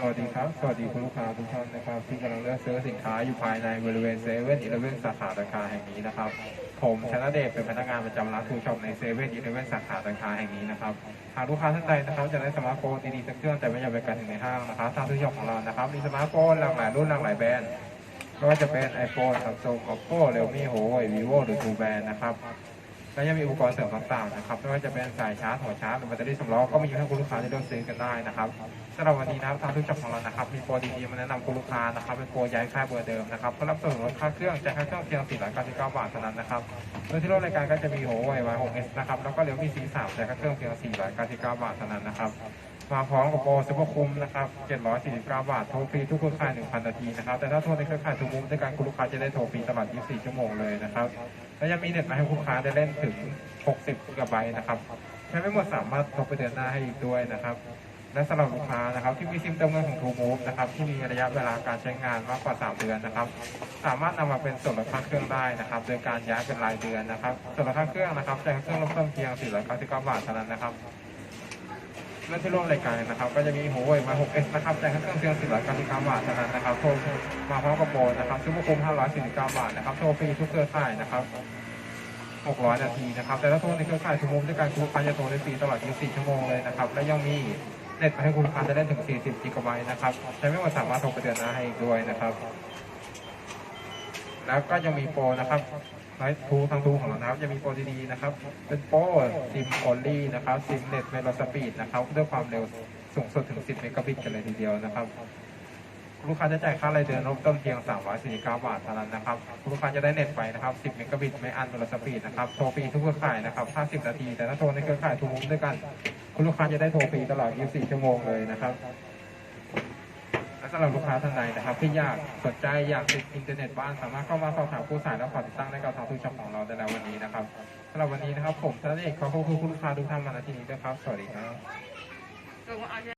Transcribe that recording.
สวัสดีครับ สวัสดีคุณลูกค้าทุกท่านนะครับที่กำลังเลือกซื้อสินค้าอยู่ภายในบริเวณเซเว่นอีเลเว่นสาขาธนาคาแห่งนี้นะครับ ผมชนะเดชเป็นพนักงานประจำร้านทูช็อปในเซเว่นอีเลเว่นสาขาธนาคาแห่งนี้นะครับหากลูกค้าท่านใดนะครับจะได้สมาร์ทโฟนดีๆสักเครื่องแต่ไม่อยากไปกันถึงในห้างนะครับทางทูช็อปของเรานะครับมีสมาร์ทโฟนหลากหลายรุ่นหลากหลายแบรนด์ไม่ว่าจะเป็น iPhone Samsung Oppo Realme Huawei Vivo หรือ TrueBand นะครับ และยังมีอุปกรณ์เสริมต่างๆนะครับไม่ว่าจะเป็นสายชาร์จหัวชาร์จหรือแบตเตอรี่สำรองก็มีอยู่ให้คุณลูกค้าได้เลือกซื้อกันได้นะครับสำหรับวันนี้นะครับทางทุกจับของเรานะครับมีโปรดีๆมาแนะนำคุณลูกค้านะครับเป็นโปรย้ายค่ายเบอร์เดิมนะครับก็รับส่วนลดค่าเครื่องจ่ายค่าเครื่องเพียง499บาทเท่านั้นนะครับโดยที่รถรายการก็จะมีโหวไว6 s นะครับแล้วก็เลี้ยวมี C3 จ่ากค่าเครื่องเพียง499บาทเท่านั้นนะครับ มาพร้อมกับโปรซุปเปอร์คุ้มนะครับ749 บาท โทรฟรีทุกเครือข่าย 1,000 นาทีนะครับ แต่ถ้าโทรในเครือข่ายทุกมุมด้วยกันคุณลูกค้าจะได้โทรฟรีตลอด 24 ชั่วโมงเลยนะครับ และยังมีเน็ตมาให้ลูกค้าได้เล่นถึง 60กิกะไบต์นะครับ ใช้ไม่หมดสามารถโทบไปเดือนหน้าให้อีกด้วยนะครับ และสำหรับลูกค้านะครับที่มีซิมเติมเงินของ TrueMove นะครับที่มีระยะเวลาการใช้งานมากกว่า 3 เดือนนะครับ สามารถนำมาเป็นส่วนลดค่าเครื่องได้นะครับ โดยการย้ายเป็นรายเดือนนะครับ ส่วนลดค่าเครื่องนะครับจ่ายค่าเครื่องเริ่มต้นเพียง 499 บาทเท่านั้นนะครับ เรื่องที่ร่วมรายการนะครับ ก็จะมีหัวเว่ยมา 6s นะครับจ่ายค่เครื่องเพียง499บาทเท่านั้นนะครับโทรมาพร้อมกับโปรนะครับซุปเปอร์คุ้ม549 บาทนะครับโทรฟรีทุกเครือข่ายนะครับ600 นาทีนะครับ แต่ถ้าโทรในเครือข่ายทุกมุมด้วยกันคุณลูกค้าจะโทรได้ฟรีตลอด 24 ชั่วโมงเลยนะครับ และยังมีเน็ตให้คุณลูกค้าจะได้ถึง 40 กิกะไบต์นะครับใช้ไม่หมดสามารถโทรไปเดือนหน้าให้อีกด้วยนะครับ แล้วก็ยังมีโปรนะครับไลฟ์ทูทางทูของเรานะครับจะมีโปรดีๆนะครับ เป็นโปรซิมโอลี่นะครับซิมเน็ตเมโลสปีดนะครับด้วยความเร็วสูงสุดถึง 10 เมกะบิตกันเลยทีเดียวนะครับ ลูกค้าจะจ่ายค่ารายเดือนเริ่มต้นเพียง 349 บาทเท่านั้นนะครับ ลูกค้าจะได้เน็ตไปนะครับ 10 เมกะบิตไม่อันเมโลสปีดนะครับ โทรฟรีทุกเครือข่ายนะครับ 50 นาที แต่ถ้าโทรในเครือข่ายทุกมุมด้วยกัน คุณลูกค้าจะได้โทรฟรีตลอด 24 ชั่วโมงเลยนะครับ และสำหรับลูกค้าท่านใดนะครับ ที่อยากสนใจอยากติดอินเทอร์เน็ตบ้านสามารถเข้ามาสอบถามผู้สายและขอติดตั้งได้กับทางทุกช่องของเราในวันนี้นะครับสำหรับวันนี้นะครับผมธนเอกขอขอบคุณคุณลูกค้าทุกท่านมาณที่นี้ด้วยครับ สวัสดีครับ